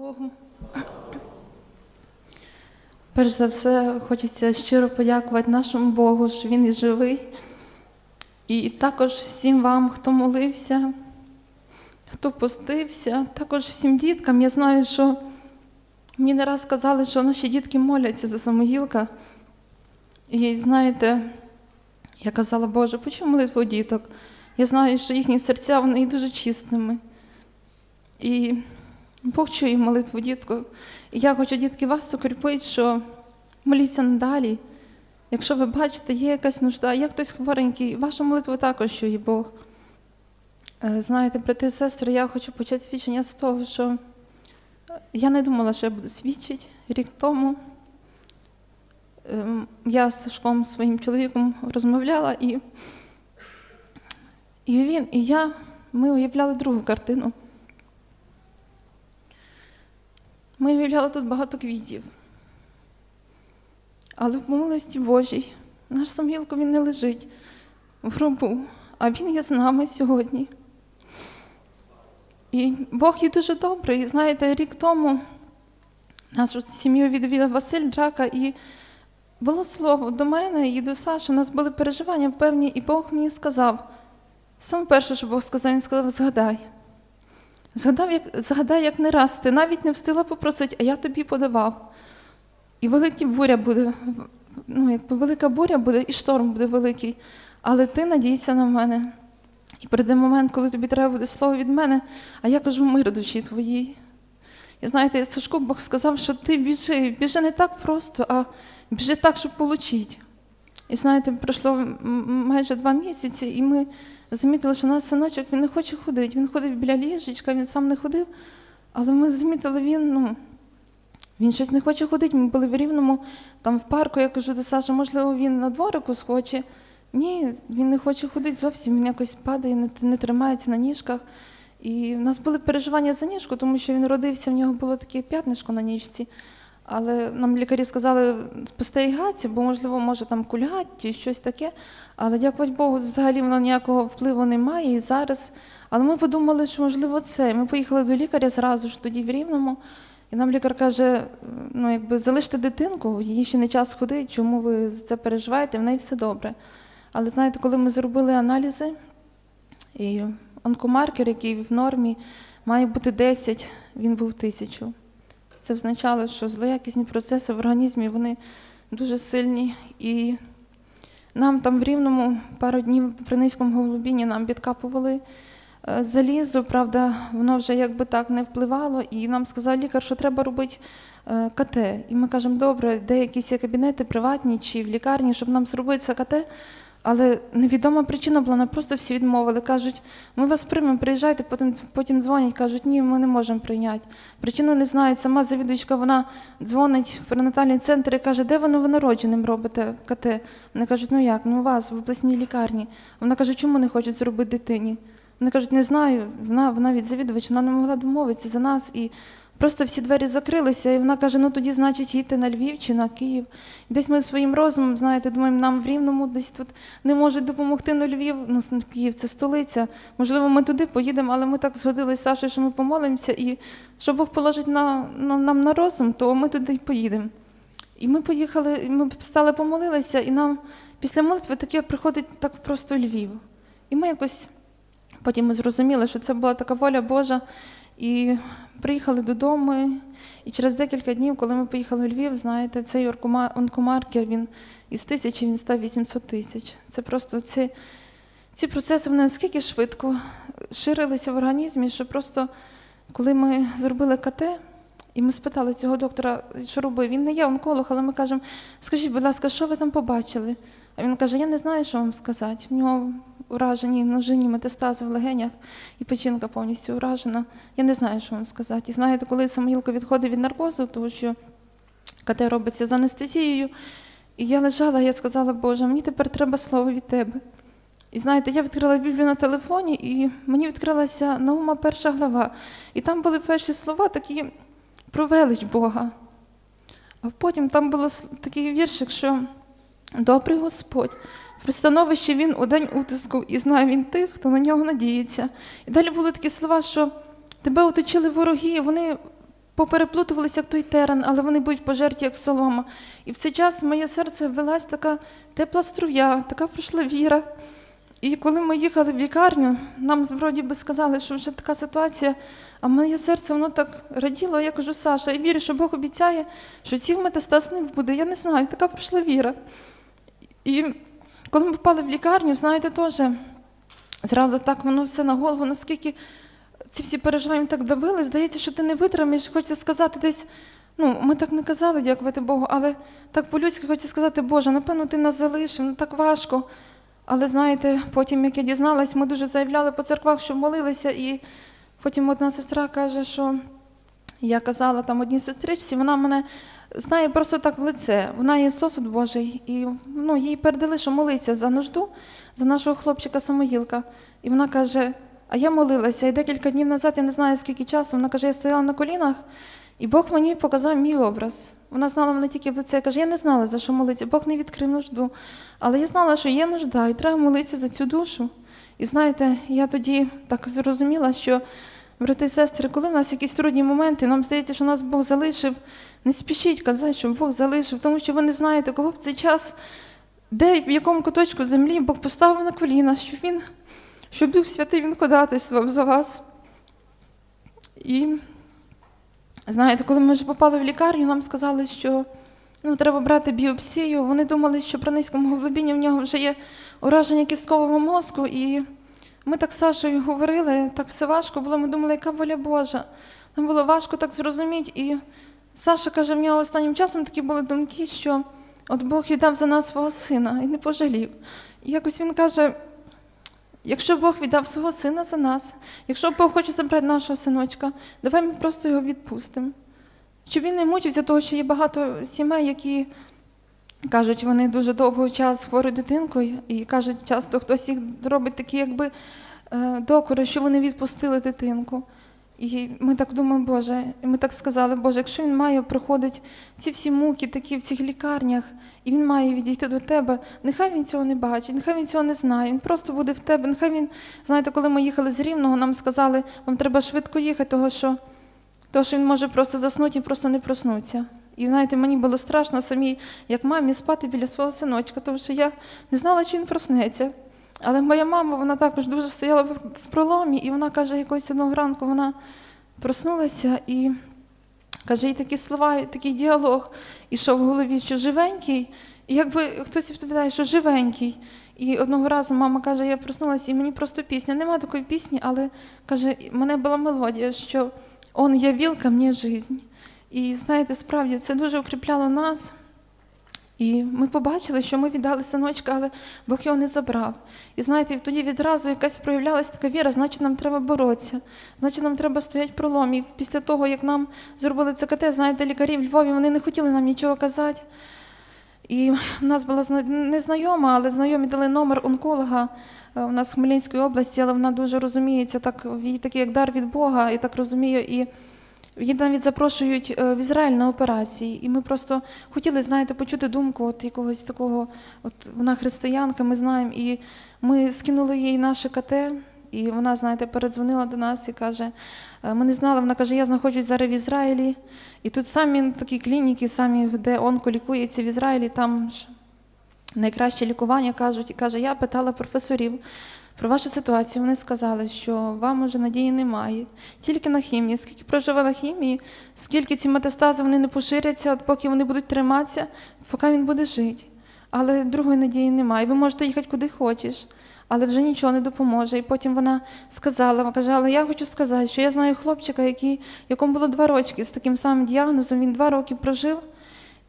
Богу. Перш за все, хочеться щиро подякувати нашому Богу, що Він і живий. І також всім вам, хто молився, хто постився, також всім діткам. Я знаю, що мені не раз казали, що наші дітки моляться за самогілка. І знаєте, я казала, Боже, почув молитву діток. Я знаю, що їхні серця вони дуже чистими. І Бог чує молитву дітку. І я хочу, дітки, вас укріпити, що моліться надалі. Якщо ви бачите, є якась нужда, є хтось хворенький, вашу молитву також чує Бог. Е, Знаєте, брати і сестри, я хочу почати свідчення з того, що я не думала, що я буду свідчити рік тому. Ем, Я з Сашком, своїм чоловіком, розмовляла, і, і він, і я, ми уявляли другу картину. Ми уявляли тут багато квітів. Але в милості Божій наш Самгілко він не лежить в гробу, а він є з нами сьогодні. І Бог є дуже добрий. І знаєте, рік тому нашу сім'ю відвідав Василь Драка, і було слово до мене і до Саші. У нас були переживання певні, і Бог мені сказав. Саме перше, що Бог сказав, він сказав: згадай. Згадав, як, згадай, як не раз ти навіть не встигла попросити, а я тобі подавав. І велика буря буде, ну, якби велика буря буде, і шторм буде великий. Але ти надійся на мене. І прийде момент, коли тобі треба буде слово від мене, а я кажу мир душі твоїй. І знаєте, Сашку Бог сказав, що ти біжи, біжи не так просто, а біжи так, щоб отримати. І знаєте, пройшло майже два місяці, і ми замітили, що наш синочок він не хоче ходити. Він ходив біля ліжечка, він сам не ходив. Але ми замітили, він, ну, він щось не хоче ходити. Ми були в рівному, там в парку, я кажу до Саші, можливо, він на дворику схоче. Ні, він не хоче ходити зовсім, він якось падає, не, не тримається на ніжках. І в нас були переживання за ніжку, тому що він родився, в нього було таке п'ятнишко на ніжці. Але нам лікарі сказали спостерігатися, бо, можливо, може там кульгать чи щось таке. Але дякувати Богу, взагалі воно ніякого впливу немає і зараз. Але ми подумали, що можливо це. Ми поїхали до лікаря зразу ж тоді в Рівному. І нам лікар каже: ну, якби залиште дитинку, їй ще не час ходити, чому ви за це переживаєте, в неї все добре. Але знаєте, коли ми зробили аналізи, і онкомаркер, який в нормі, має бути 10, він був 1000. Це означало, що злоякісні процеси в організмі вони дуже сильні. І нам там в Рівному пару днів при низькому голубіні нам відкапували е, залізо, правда, воно вже якби так не впливало, і нам сказав лікар, що треба робити е, КТ. І ми кажемо, добре, де якісь є кабінети приватні чи в лікарні, щоб нам зробити це КТ. Але невідома причина була, нам просто всі відмовили. Кажуть, ми вас приймемо, приїжджайте, потім, потім дзвонять, кажуть, ні, ми не можемо прийняти. Причину не знають. Сама завідувачка вона дзвонить в перинатальний центр і каже, де ви новонародженим робите КТ? Вони кажуть, ну як, ну у вас в обласній лікарні. Вона каже, чому не хочуть зробити дитині? Вони кажуть, не знаю, вона, вона від завідувача, вона не могла домовитися за нас. І просто всі двері закрилися, і вона каже, ну тоді, значить, їдьте на Львів чи на Київ. І десь ми своїм розумом, знаєте, думаємо, нам в Рівному десь тут не можуть допомогти на Львів, ну Київ це столиця. Можливо, ми туди поїдемо, але ми так згодилися з Сашою, що ми помолимося, і що Бог положить на, на, нам на розум, то ми туди й поїдемо. І ми поїхали, і ми стали помолилися, і нам після молитви таке приходить так просто Львів. І ми якось потім ми зрозуміли, що це була така воля Божа. І приїхали додому. І через декілька днів, коли ми поїхали в Львів, знаєте, цей онкомаркер він із тисячі він став 800 тисяч. Це просто ці, ці процеси вони наскільки швидко ширилися в організмі, що просто коли ми зробили КТ, і ми спитали цього доктора, що робив. Він не є онколог, але ми кажемо, скажіть, будь ласка, що ви там побачили? А він каже: Я не знаю, що вам сказати. В нього уражені множинні метастази в легенях, і печінка повністю уражена. Я не знаю, що вам сказати. І знаєте, коли Самоїлко відходить від наркозу, тому що КТ робиться з анестезією, і я лежала, я сказала, Боже, мені тепер треба слово від тебе. І знаєте, я відкрила Біблію на телефоні, і мені відкрилася Наума перша глава. І там були перші слова такі про велич Бога. А потім там було такий віршик, що добрий Господь, при становищі він у день утиску, і знає він тих, хто на нього надіється. І далі були такі слова, що тебе оточили вороги, вони попереплутувалися в той терен, але вони будуть пожерті, як солома. І в цей час в моє серце ввелась така тепла струя, така прийшла віра. І коли ми їхали в лікарню, нам вроді би сказали, що вже така ситуація, а моє серце воно так раділо, я кажу, Саша, я вірю, що Бог обіцяє, що цих метастаз не буде. Я не знаю, така прийшла віра. І коли ми попали в лікарню, знаєте, теж зразу так воно все на голову, наскільки ці всі переживання так давили, здається, що ти не витримаєш, хочеться сказати десь. Ну, ми так не казали, дякувати Богу, але так по-людськи хочеться сказати, Боже, напевно, ти нас залишив, ну так важко. Але знаєте, потім, як я дізналась, ми дуже заявляли по церквах, що молилися, і потім одна сестра каже, що я казала там одній сестричці, вона мене знає просто так в лице. Вона є сосуд Божий, і ну, їй передали, що молиться за нужду, за нашого хлопчика Самоїлка. І вона каже: а я молилася, і декілька днів назад, я не знаю скільки часу, вона каже, я стояла на колінах, і Бог мені показав мій образ. Вона знала мене тільки в лице. Каже, я не знала, за що молитися. Бог не відкрив нужду. Але я знала, що є нужда, і треба молитися за цю душу. І знаєте, я тоді так зрозуміла, що, брати і сестри, коли в нас якісь трудні моменти, нам здається, що нас Бог залишив. Не спішіть казати, що Бог залишив, тому що ви не знаєте, кого в цей час, де в якому куточку землі Бог поставив на коліна, щоб він, щоб Дух Святий він ходатайствував за вас. І знаєте, коли ми вже попали в лікарню, нам сказали, що ну, треба брати біопсію. Вони думали, що при низькому гемоглобіні в нього вже є ураження кісткового мозку. І ми так з Сашою говорили, так все важко було. Ми думали, яка воля Божа. Нам було важко так зрозуміти. І Саша каже, в нього останнім часом такі були думки, що от Бог віддав за нас свого сина і не пожалів. І якось він каже. Якщо Бог віддав свого сина за нас, якщо Бог хоче забрати нашого синочка, давай ми просто його відпустимо. Щоб він не мучився, того, що є багато сімей, які кажуть, вони дуже довгий час хворою дитинкою, і кажуть, часто хтось їх робить такі, якби е, докори, що вони відпустили дитинку. І ми так думаємо, Боже, і ми так сказали, Боже, якщо він має проходити ці всі муки такі в цих лікарнях, і він має відійти до тебе, нехай він цього не бачить, нехай він цього не знає. Він просто буде в тебе. Нехай він, знаєте, коли ми їхали з Рівного, нам сказали, вам треба швидко їхати, того що, того, що він може просто заснути і просто не проснутися. І знаєте, мені було страшно самій, як мамі, спати біля свого синочка, тому що я не знала, чи він проснеться. Але моя мама, вона також дуже стояла в проломі, і вона каже, якось одного ранку вона проснулася і каже, і такі слова, і такий діалог ішов в голові, що живенький, і якби хтось відповідає, що живенький. І одного разу мама каже, я проснулася, і мені просто пісня. Нема такої пісні, але каже, мене була мелодія, що Он явил ко мне жизнь. І знаєте, справді це дуже укріпляло нас. І ми побачили, що ми віддали синочка, але Бог його не забрав. І знаєте, тоді відразу якась проявлялася така віра, значить, нам треба боротися, значить, нам треба стояти пролом. І після того, як нам зробили ЦКТ, знаєте, лікарі в Львові вони не хотіли нам нічого казати. І в нас була зна- не знайома, але знайомі дали номер онколога е, у нас в Хмельницькій області, але вона дуже розуміється, так, їй такий як дар від Бога, і так розумію. І Її навіть запрошують е, в Ізраїль на операції, і ми просто хотіли, знаєте, почути думку от якогось такого, от вона християнка, ми знаємо, і ми скинули їй наше КТ, і вона, знаєте, передзвонила до нас і каже, е, ми не знали, вона каже, я знаходжусь зараз в Ізраїлі, і тут самі такі клініки, самі, де онко лікується в Ізраїлі, там ж найкраще лікування кажуть, і каже, я питала професорів, про вашу ситуацію вони сказали, що вам уже надії немає. Тільки на хімії. Скільки проживе на хімії, скільки ці метастази вони не поширяться, от поки вони будуть триматися, поки він буде жити. Але другої надії немає. Ви можете їхати куди хочеш, але вже нічого не допоможе. І потім вона сказала, каже, але я хочу сказати, що я знаю хлопчика, який, якому було два роки з таким самим діагнозом, він два роки прожив.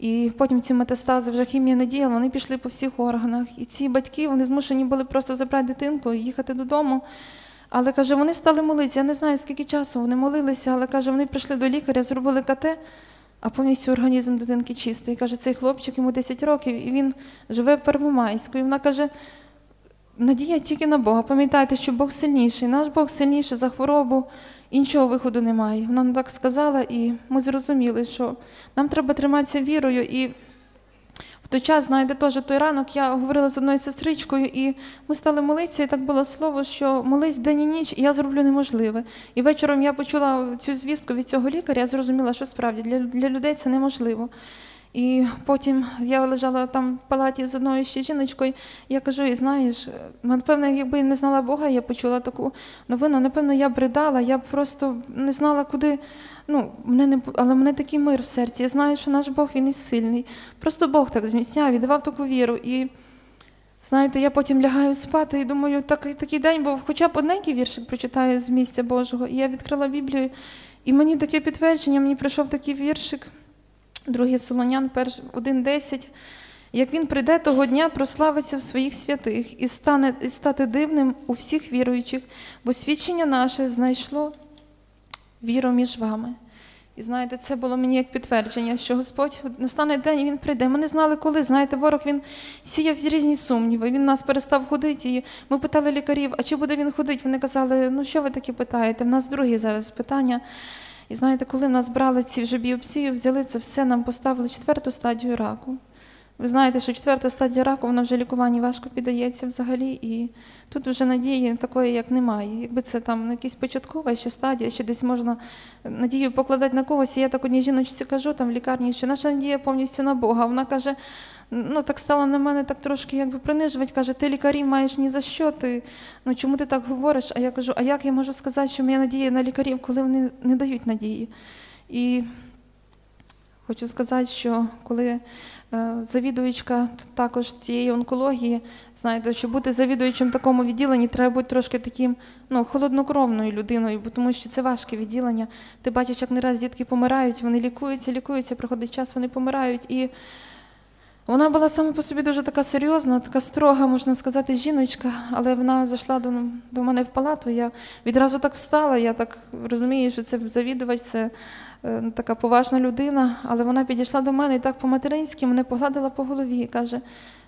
І потім ці метастази вже хімія не діяла, вони пішли по всіх органах. І ці батьки вони змушені були просто забрати дитинку і їхати додому. Але каже, вони стали молитися. Я не знаю, скільки часу вони молилися, але каже, вони прийшли до лікаря, зробили КТ, а повністю організм дитинки чистий. Каже, цей хлопчик йому 10 років, і він живе в Первомайську. І вона каже, надія тільки на Бога. Пам'ятайте, що Бог сильніший, наш Бог сильніший за хворобу, іншого виходу немає. Вона нам так сказала, і ми зрозуміли, що нам треба триматися вірою. І в той час, знаєте, теж той ранок я говорила з одною сестричкою, і ми стали молитися, і так було слово, що молись день і ніч, і я зроблю неможливе. І вечором я почула цю звістку від цього лікаря, я зрозуміла, що справді для, для людей це неможливо. І потім я лежала там в палаті з одною ще жіночкою. Я кажу, і знаєш, напевно, якби я не знала Бога, я почула таку новину. Напевно, я бридала, я просто не знала, куди. Ну, мене не але мене такий мир в серці. Я знаю, що наш Бог він і сильний. Просто Бог так зміцняв і давав таку віру. І знаєте, я потім лягаю спати і думаю, такий, такий день був, хоча б одненький віршик прочитаю з місця Божого. І я відкрила Біблію, і мені таке підтвердження, мені прийшов такий віршик. Другий Солонян, перш- 1.10. Як він прийде того дня, прославиться в своїх святих і стане і стати дивним у всіх віруючих, бо свідчення наше знайшло віру між вами. І знаєте, це було мені як підтвердження, що Господь настане день, і він прийде. Ми не знали, коли. Знаєте, ворог він сіяв різні сумніви. Він нас перестав ходити. І ми питали лікарів, а чи буде він ходити? Вони казали, ну що ви таке питаєте? В нас друге зараз питання. І знаєте, коли в нас брали ці вже біопсію, взяли це все, нам поставили четверту стадію раку. Ви знаєте, що четверта стадія раку, вона вже лікуванні важко піддається взагалі, і тут вже надії такої, як немає. Якби це там якась початкова ще стадія, ще десь можна надію покладати на когось. І я так одній жіночці кажу там в лікарні, що наша надія повністю на Бога. Вона каже, ну так стала на мене так трошки якби принижувати, каже, ти лікарів маєш ні за що, ти ну чому ти так говориш? А я кажу, а як я можу сказати, що моя надія на лікарів, коли вони не дають надії? І хочу сказати, що коли е, завідуючка т- також цієї онкології, знаєте, щоб бути завідуючим в такому відділенні, треба бути трошки таким ну, холоднокровною людиною, бо тому що це важке відділення. Ти бачиш, як не раз дітки помирають, вони лікуються, лікуються, приходить час, вони помирають. І вона була сама по собі дуже така серйозна, така строга, можна сказати, жіночка, але вона зайшла до, до мене в палату. Я відразу так встала, я так розумію, що це завідувач, це така поважна людина, але вона підійшла до мене і так по-материнськи мене погладила по голові і каже: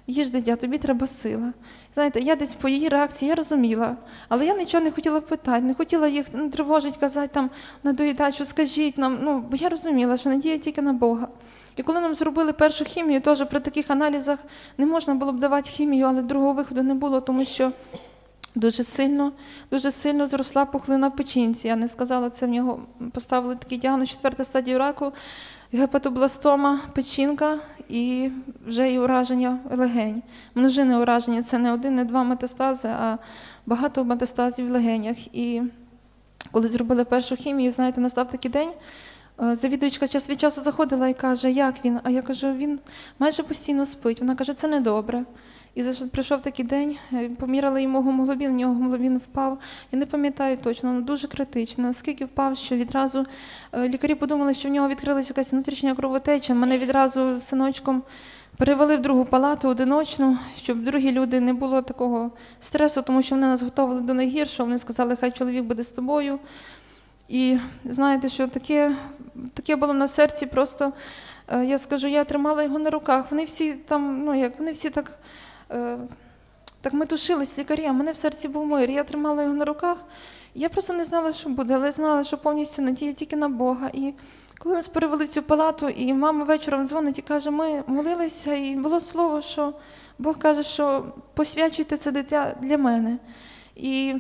їж, дитя, тобі треба сила. Знаєте, я десь по її реакції я розуміла, але я нічого не хотіла питати, не хотіла їх тривожити, казати там на доїдачу, скажіть нам. Ну, бо я розуміла, що надія тільки на Бога. І коли нам зробили першу хімію, теж при таких аналізах не можна було б давати хімію, але другого виходу не було, тому що дуже сильно, дуже сильно зросла пухлина в печінці. Я не сказала це в нього. Поставили такий діагноз, четверта стадія раку, гепатобластома, печінка і вже і ураження легень. Множини ураження це не один, не два метастази, а багато метастазів в легенях. І коли зробили першу хімію, знаєте, настав такий день. е, Завідувачка час від часу заходила і каже, як він? А я кажу, він майже постійно спить. Вона каже, це недобре. І зайш- прийшов такий день, е, поміряли йому гемоглобін, в нього гемоглобін впав. Я не пам'ятаю точно, але дуже критично. Наскільки впав, що відразу е, лікарі подумали, що в нього відкрилася якась внутрішня кровотеча. Мене відразу з синочком перевели в другу палату одиночну, щоб другі люди не було такого стресу, тому що вони нас готували до найгіршого. Вони сказали, хай чоловік буде з тобою. І знаєте, що таке, таке було на серці, просто е, я скажу, я тримала його на руках. Вони всі там, ну як вони всі так, е, так метушились лікарі, а мене в серці був мир. Я тримала його на руках. Я просто не знала, що буде, але знала, що повністю надія тільки на Бога. І коли нас перевели в цю палату, і мама вечором дзвонить і каже, ми молилися, і було слово, що Бог каже, що посвячуйте це дитя для мене. І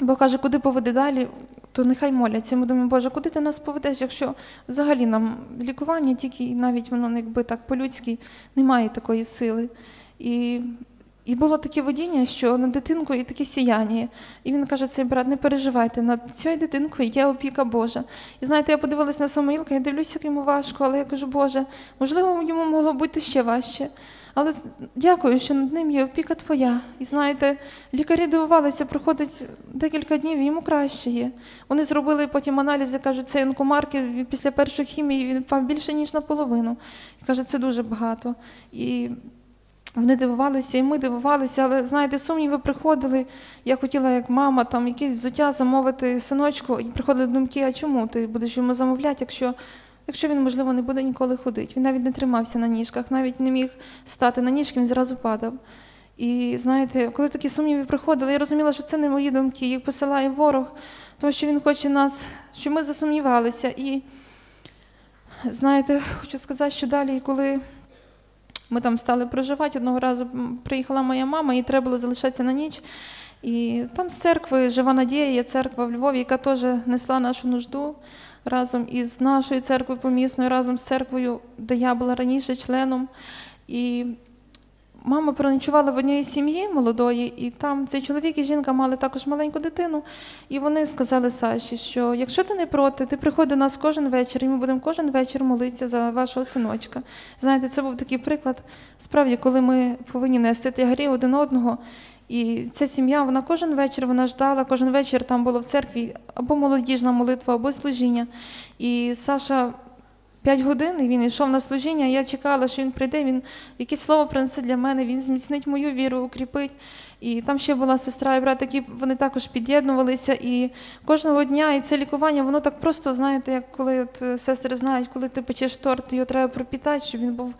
Бог каже, куди поведе далі, то нехай моляться. Ми думаємо, Боже, куди ти нас поведеш, якщо взагалі нам лікування, тільки навіть воно якби так по-людськи немає такої сили. І, і було таке водіння, що над дитинкою таке сіяння. І він каже, цей брат, не переживайте, над цією дитинкою є опіка Божа. І знаєте, я подивилась на Самоїлка, я дивлюся, як йому важко, але я кажу, Боже, можливо, йому могло бути ще важче. Але дякую, що над ним є опіка твоя. І знаєте, лікарі дивувалися, проходить декілька днів, і йому краще є. Вони зробили потім аналізи, кажуть, цей онкомаркер після першої хімії він впав більше, ніж наполовину. І каже, це дуже багато. І вони дивувалися, і ми дивувалися, але знаєте, сумніви приходили. Я хотіла, як мама, там якесь взуття замовити синочку, і приходили думки, а чому ти будеш йому замовляти, якщо якщо він, можливо, не буде ніколи ходити. Він навіть не тримався на ніжках, навіть не міг стати на ніжки, він зразу падав. І знаєте, коли такі сумніви приходили, я розуміла, що це не мої думки, їх посилає ворог, тому що він хоче нас, щоб ми засумнівалися. І знаєте, хочу сказати, що далі, коли Ми там стали проживати. Одного разу приїхала моя мама, їй треба було залишатися на ніч. І там з церкви Жива Надія, є церква в Львові, яка теж несла нашу нужду разом із нашою церквою помісною, разом з церквою, де я була раніше членом. І мама переночувала в одній сім'ї молодої, і там цей чоловік і жінка мали також маленьку дитину. І вони сказали Саші, що якщо ти не проти, ти приходь до нас кожен вечір, і ми будемо кожен вечір молитися за вашого синочка. Знаєте, це був такий приклад, справді, коли ми повинні нести тягарі один одного. І ця сім'я, вона кожен вечір вона ждала, кожен вечір там було в церкві або молодіжна молитва, або служіння. І Саша п'ять годин і він йшов на служіння. Я чекала, що він прийде, він якесь слово принесе для мене, він зміцнить мою віру, укріпить. І там ще була сестра і брат, які вони також під'єднувалися. І кожного дня і це лікування, воно так просто, знаєте, як коли от е, сестри знають, коли ти печеш торт, його треба пропітати, щоб він був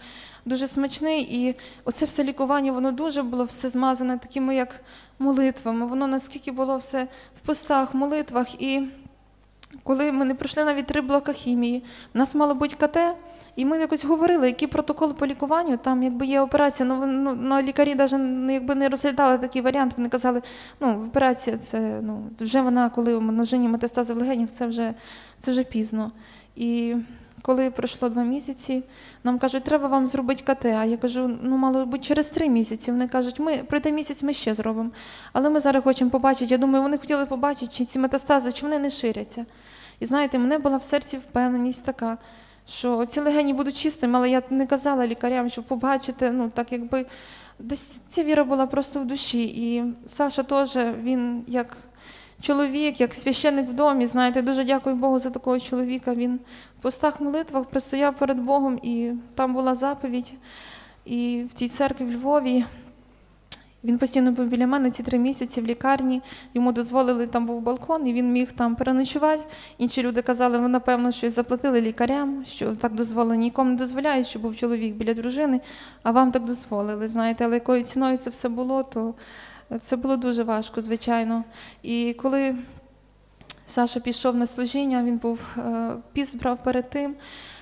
дуже смачний. І оце все лікування, воно дуже було все змазане такими, як молитвами. Воно наскільки було все в постах, молитвах. І коли ми не пройшли навіть три блока хімії, в нас мало бути КТ, і ми якось говорили, який протокол по лікуванню, там якби є операція, ну, ну, ну лікарі навіть ну, якби не розглядали такий варіант, вони казали, ну, операція це ну, вже вона, коли множині метастази в легенях, це вже, це вже пізно. І коли пройшло два місяці, нам кажуть, треба вам зробити КТ. А я кажу, ну мало бути через три місяці. Вони кажуть, ми пройде місяць, ми ще зробимо. Але ми зараз хочемо побачити. Я думаю, вони хотіли побачити, чи ці метастази, чи вони не ширяться. І знаєте, мене була в серці впевненість така, що ці легені будуть чистими, але я не казала лікарям, щоб побачити, ну так якби десь ця віра була просто в душі. І Саша теж він як чоловік, як священник в домі. Знаєте, дуже дякую Богу за такого чоловіка. Він в постах молитвах простояв перед Богом, і там була заповідь. І в тій церкві в Львові він постійно був біля мене ці три місяці в лікарні. Йому дозволили, там був балкон, і він міг там переночувати. Інші люди казали, ви напевно щось заплатили лікарям, що так дозволено. Нікому не дозволяють, щоб був чоловік біля дружини, а вам так дозволили. Знаєте, але якою ціною це все було, то це було дуже важко, звичайно. І коли Саша пішов на служіння, він був е, піст брав перед тим.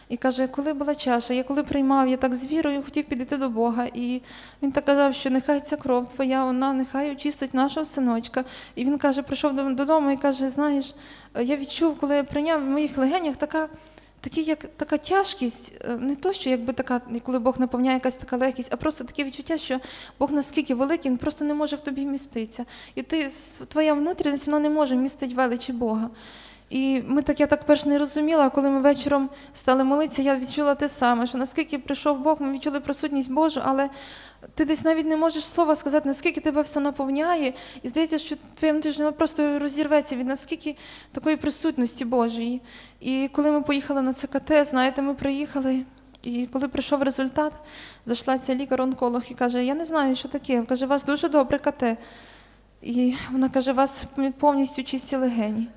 І каже, коли була чаша, я коли приймав, я так з вірою хотів підійти до Бога. І він так казав, що нехай ця кров твоя, вона нехай очистить нашого синочка. І він каже, прийшов додому і каже: знаєш, я відчув, коли я прийняв в моїх легенях така. Такі, як така тяжкість, е, не то, що якби така, коли Бог наповняє якась така легкість, а просто таке відчуття, що Бог наскільки великий, він просто не може в тобі вміститися. І ти, твоя внутрішність, вона не може вмістити величі Бога. І ми так, я так перш не розуміла, а коли ми вечором стали молитися, я відчула те саме, що наскільки прийшов Бог, ми відчули присутність Божу, але ти десь навіть не можеш слова сказати, наскільки тебе все наповняє, і здається, що твоє внутрішнє просто розірветься від наскільки такої присутності Божої. І коли ми поїхали на ЦКТ, знаєте, ми приїхали. І коли прийшов результат, зайшла ця лікар-онколог і каже: Я не знаю, що таке. Каже, у вас дуже добре КТ. І вона каже, вас повністю чисті легені.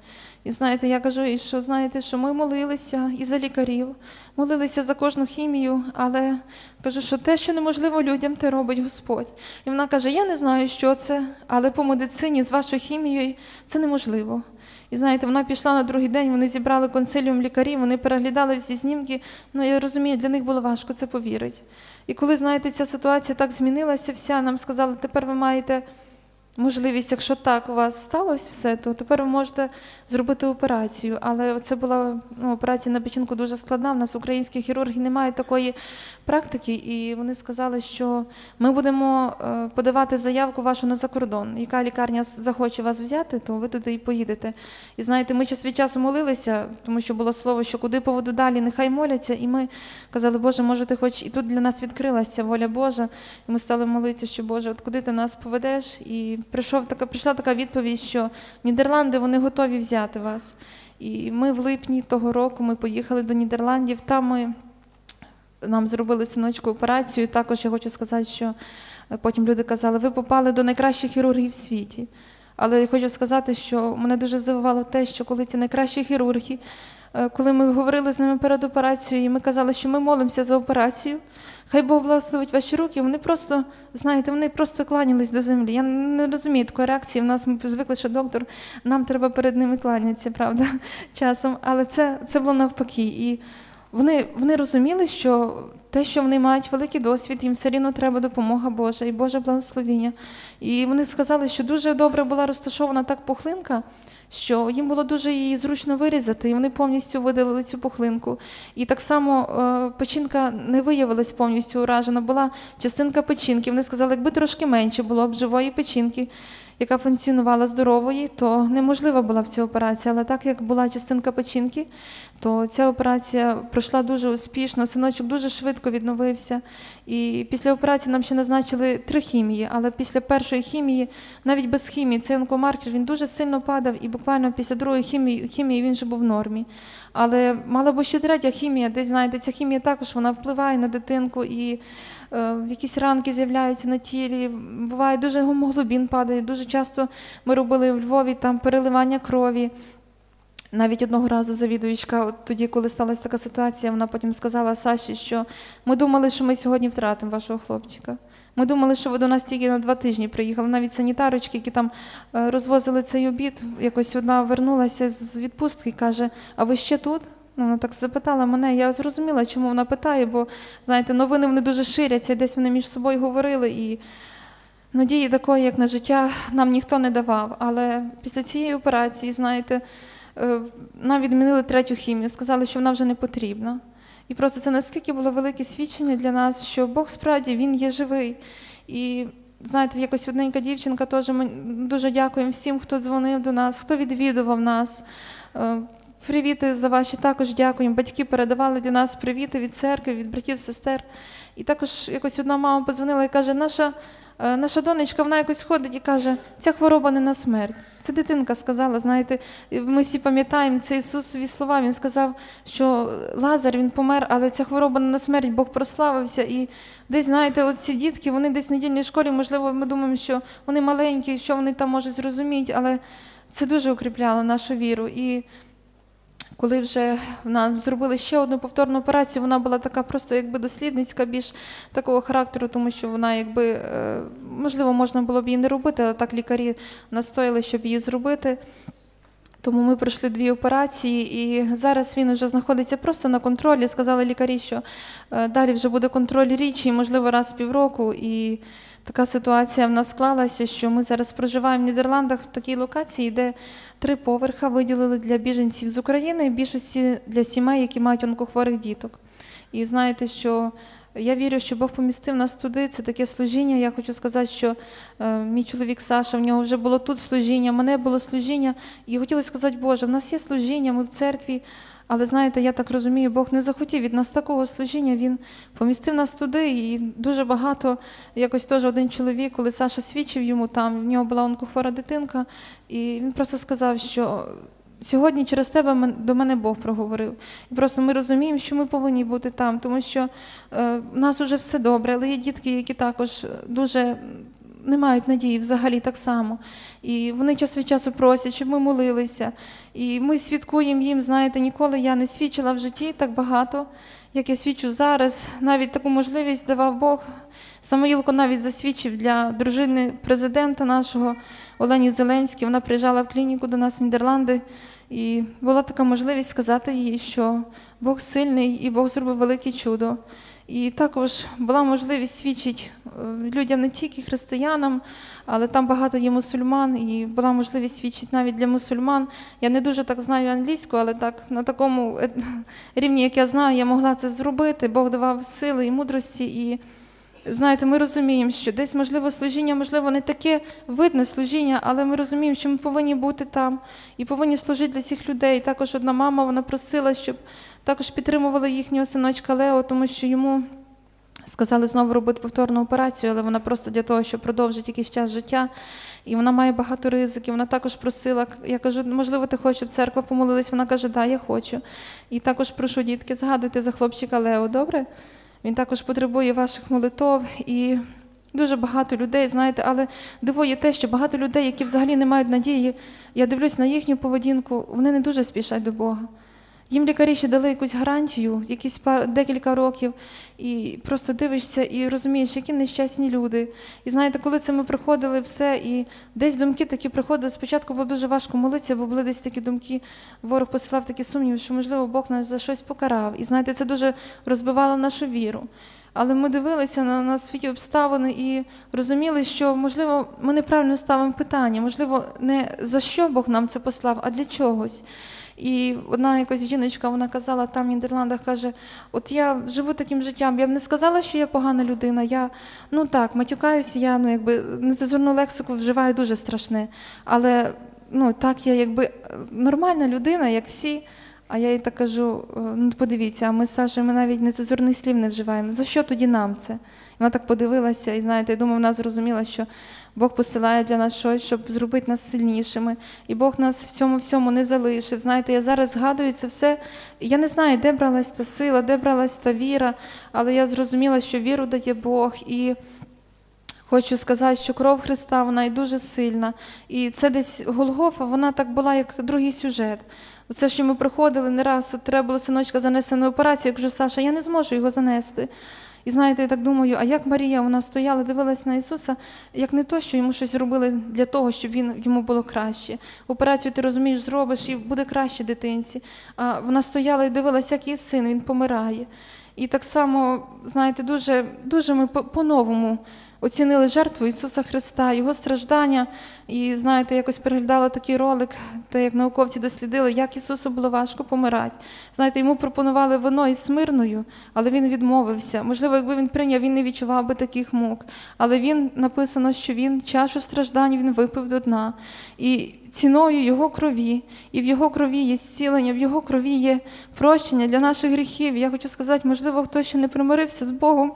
І знаєте, я кажу, і що знаєте, що ми молилися і за лікарів, молилися за кожну хімію, але кажу, що те, що неможливо людям, те робить Господь. І вона каже: Я не знаю, що це, але по медицині з вашою хімією це неможливо. І знаєте, вона пішла на другий день, вони зібрали консиліум лікарів, вони переглядали всі знімки. Ну я розумію, для них було важко це повірити. І коли, знаєте, ця ситуація так змінилася, вся нам сказали, тепер ви маєте можливість, якщо так у вас сталося все, то тепер ви можете зробити операцію. Але це була ну, операція на печінку дуже складна. У нас українські хірурги не мають такої практики, і вони сказали, що ми будемо е, подавати заявку вашу на закордон. Яка лікарня захоче вас взяти, то ви туди і поїдете. І знаєте, ми час від часу молилися, тому що було слово, що куди поведу далі, нехай моляться. І ми казали, Боже, може, ти хоч і тут для нас відкрилася воля Божа. І ми стали молитися, що Боже, от куди ти нас поведеш? І прийшов така, прийшла така відповідь, що Нідерланди вони готові взяти вас. І ми в липні того року ми поїхали до Нідерландів. Там ми нам зробили синочку операцію. Також я хочу сказати, що е, потім люди казали, ви попали до найкращих хірургів в світі. Але я хочу сказати, що мене дуже здивувало те, що коли ці найкращі хірурги, коли ми говорили з ними перед операцією, і ми казали, що ми молимося за операцію, хай Бог благословить ваші руки, вони просто, знаєте, вони просто кланялись до землі. Я не розумію такої реакції. В нас ми звикли, що доктор, нам треба перед ними кланятися, правда, часом. Але це, це було навпаки. І вони, вони розуміли, що те, що вони мають великий досвід, їм все рівно треба допомога Божа і Боже благословіння. І вони сказали, що дуже добре була розташована так пухлинка, що їм було дуже її зручно вирізати, і вони повністю видалили цю пухлинку. І так само е, печінка не виявилась повністю уражена, була частинка печінки. Вони сказали, якби трошки менше було б живої печінки, яка функціонувала здорової, то неможлива була б ця операція. Але так як була частинка печінки, то ця операція пройшла дуже успішно. Синочок дуже швидко відновився. І після операції нам ще назначили три хімії, але після першої хімії, навіть без хімії, цей онкомаркер він дуже сильно падав, і буквально після другої хімії, хімії він вже був в нормі. Але мала б ще третя хімія, десь знаєте, ця хімія також вона впливає на дитинку і якісь ранки з'являються на тілі. Буває дуже гемоглобін падає. Дуже часто ми робили в Львові там переливання крові. Навіть одного разу завідуючка, от тоді, коли сталася така ситуація, вона потім сказала Саші, що ми думали, що ми сьогодні втратимо вашого хлопчика. Ми думали, що ви до нас тільки на два тижні приїхали. Навіть санітарочки, які там е, розвозили цей обід, якось одна вернулася з відпустки і каже: А ви ще тут? Ну, вона так запитала мене. Я зрозуміла, чому вона питає, бо знаєте, новини вони дуже ширяться, десь вони між собою говорили. І надії такої, як на життя, нам ніхто не давав. Але після цієї операції, знаєте, е, нам відмінили третю хімію, сказали, що вона вже не потрібна. І просто це наскільки було велике свідчення для нас, що Бог справді Він є живий. І знаєте, якось одненька дівчинка теж ми дуже дякуємо всім, хто дзвонив до нас, хто відвідував нас. Привіти за ваші також дякуємо. Батьки передавали для нас привіти від церкви, від братів, сестер. І також якось одна мама подзвонила і каже, наша, е, наша донечка, вона якось ходить і каже, ця хвороба не на смерть. Це дитинка сказала, знаєте, ми всі пам'ятаємо, це Ісусові слова. Він сказав, що Лазар він помер, але ця хвороба не на смерть, Бог прославився. І десь, знаєте, от ці дітки, вони десь в недільній школі, можливо, ми думаємо, що вони маленькі, що вони там можуть зрозуміти, але це дуже укріпляло нашу віру. І коли вже нам зробили ще одну повторну операцію, вона була така просто якби дослідницька, більш такого характеру, тому що вона якби е, можливо можна було б її не робити, але так лікарі настояли, щоб її зробити. Тому ми пройшли дві операції, і зараз він вже знаходиться просто на контролі. Сказали лікарі, що е, далі вже буде контроль річі, можливо, раз в півроку. І така ситуація в нас склалася, що ми зараз проживаємо в Нідерландах в такій локації, де три поверха виділили для біженців з України, більшості для сімей, які мають онкохворих діток. І знаєте, що я вірю, що Бог помістив нас туди. Це таке служіння. Я хочу сказати, що е, мій чоловік Саша, в нього вже було тут служіння, в мене було служіння. І хотіла сказати, Боже, в нас є служіння, ми в церкві. Але знаєте, я так розумію, Бог не захотів від нас такого служіння. Він помістив нас туди, і дуже багато. Якось теж один чоловік, коли Саша свідчив йому там, в нього була онкохвора дитинка, і він просто сказав, що сьогодні через тебе до мене Бог проговорив. І просто ми розуміємо, що ми повинні бути там, тому що е, в нас вже все добре, але є дітки, які також дуже не мають надії взагалі так само. І вони час від часу просять, щоб ми молилися. І ми свідкуємо їм, знаєте, ніколи я не свідчила в житті так багато, як я свідчу зараз. Навіть таку можливість давав Бог. Самоїлко навіть засвідчив для дружини президента нашого Олені Зеленській. Вона приїжджала в клініку до нас в Нідерланди, і була така можливість сказати їй, що Бог сильний і Бог зробив велике чудо. І також була можливість свідчити е, людям не тільки християнам, але там багато є мусульман, і була можливість свідчити навіть для мусульман. Я не дуже так знаю англійську, але так на такому е, рівні, як я знаю, я могла це зробити. Бог давав сили і мудрості. І знаєте, ми розуміємо, що десь можливо служіння, можливо, не таке видне служіння, але ми розуміємо, що ми повинні бути там і повинні служити для цих людей. Також одна мама вона просила, щоб також підтримували їхнього синочка Лео, тому що йому сказали знову робити повторну операцію, але вона просто для того, щоб продовжити якийсь час життя. І вона має багато ризиків. Вона також просила, я кажу, можливо, ти хочеш, щоб церква помолилась. Вона каже, да, я хочу. І також прошу, дітки, згадуйте за хлопчика Лео, добре? Він також потребує ваших молитов і дуже багато людей, знаєте, але дивує те, що багато людей, які взагалі не мають надії, я дивлюсь на їхню поведінку, вони не дуже спішать до Бога. Їм лікарі ще дали якусь гарантію, якісь па- декілька років, і просто дивишся і розумієш, які нещасні люди. І знаєте, коли це ми приходили все, і десь думки такі приходили. Спочатку було дуже важко молитися, бо були десь такі думки. Ворог посилав такі сумніви, що можливо Бог нас за щось покарав. І знаєте, це дуже розбивало нашу віру. Але ми дивилися на, на свої обставини і розуміли, що можливо ми неправильно ставимо питання, можливо, не за що Бог нам це послав, а для чогось. І одна якась жіночка, вона казала там в Нідерландах, каже: От я живу таким життям. Я б не сказала, що я погана людина. Я ну так, матюкаюся, я ну якби нецензурну лексику вживаю дуже страшне. Але ну так, я якби нормальна людина, як всі. А я їй так кажу: «Е, ну подивіться, а ми з Сашою ми навіть нецензурних слів не вживаємо. За що тоді нам це? І вона так подивилася, і знаєте, я думаю, вона зрозуміла, що Бог посилає для нас щось, щоб зробити нас сильнішими. І Бог нас в цьому всьому не залишив. Знаєте, я зараз згадую це все. Я не знаю, де бралась та сила, де бралась та віра, але я зрозуміла, що віру дає Бог. І Хочу сказати, що кров Христа вона і дуже сильна. І це десь Голгофа, вона так була, як другий сюжет. Оце, що ми приходили не раз, от треба було синочка занести на операцію, я кажу, Саша, я не зможу його занести. І знаєте, я так думаю, а як Марія, вона стояла, дивилась на Ісуса, як не то, що йому щось робили для того, щоб він, йому було краще. Операцію ти розумієш, зробиш і буде краще дитинці. А вона стояла і дивилась, як її син, він помирає. І так само, знаєте, дуже, дуже ми по- по-новому оцінили жертву Ісуса Христа, Його страждання. І знаєте, якось переглядала такий ролик, де як науковці дослідили, як Ісусу було важко помирати. Знаєте, йому пропонували вино із смирною, але він відмовився. Можливо, якби він прийняв, він не відчував би таких мук. Але він написано, що він чашу страждань він випив до дна. І ціною Його крові, і в Його крові є зцілення, в Його крові є прощення для наших гріхів. Я хочу сказати, можливо, хто ще не примирився з Богом.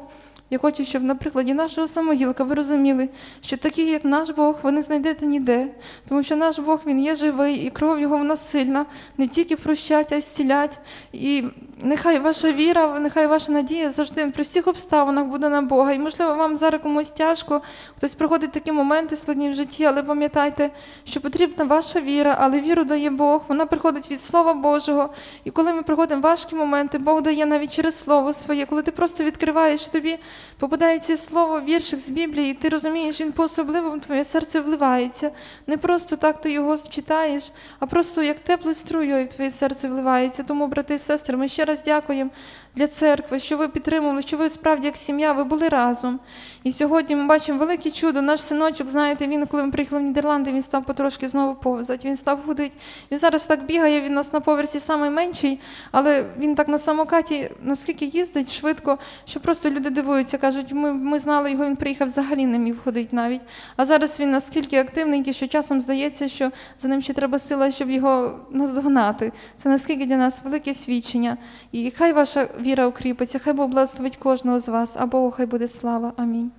Я хочу, щоб на прикладі нашого самогілка ви розуміли, що такі, як наш Бог, ви не знайдете ніде, тому що наш Бог він є живий, і кров його вона сильна, не тільки прощать, а й зцілять. І нехай ваша віра, нехай ваша надія завжди при всіх обставинах буде на Бога. І можливо, вам зараз комусь тяжко, хтось проходить такі моменти складні в житті, але пам'ятайте, що потрібна ваша віра, але віру дає Бог. Вона приходить від Слова Божого. І коли ми приходимо важкі моменти, Бог дає навіть через слово своє, коли ти просто відкриваєш тобі, попадається слово, віршик з Біблії, і ти розумієш, він по-особливому твоє серце вливається. Не просто так ти його читаєш, а просто як теплою струєю в твоє серце вливається. Тому, брати і сестри, ми ще раз дякуємо для церкви, що ви підтримували, що ви справді як сім'я, ви були разом. І сьогодні ми бачимо велике чудо. Наш синочок, знаєте, він, коли ми приїхали в Нідерланди, він став потрошки знову повзати, він став ходити. Він зараз так бігає, він у нас на поверсі найменший, але він так на самокаті наскільки їздить швидко, що просто люди дивуються, кажуть, ми, ми знали його, він приїхав взагалі не міг ходити навіть. А зараз він наскільки активненький, що часом здається, що за ним ще треба сила, щоб його наздогнати. Це наскільки для нас велике свідчення. І хай ваша віра укріпиться, хай Бог благословить кожного з вас, а Богу хай буде слава. Амінь.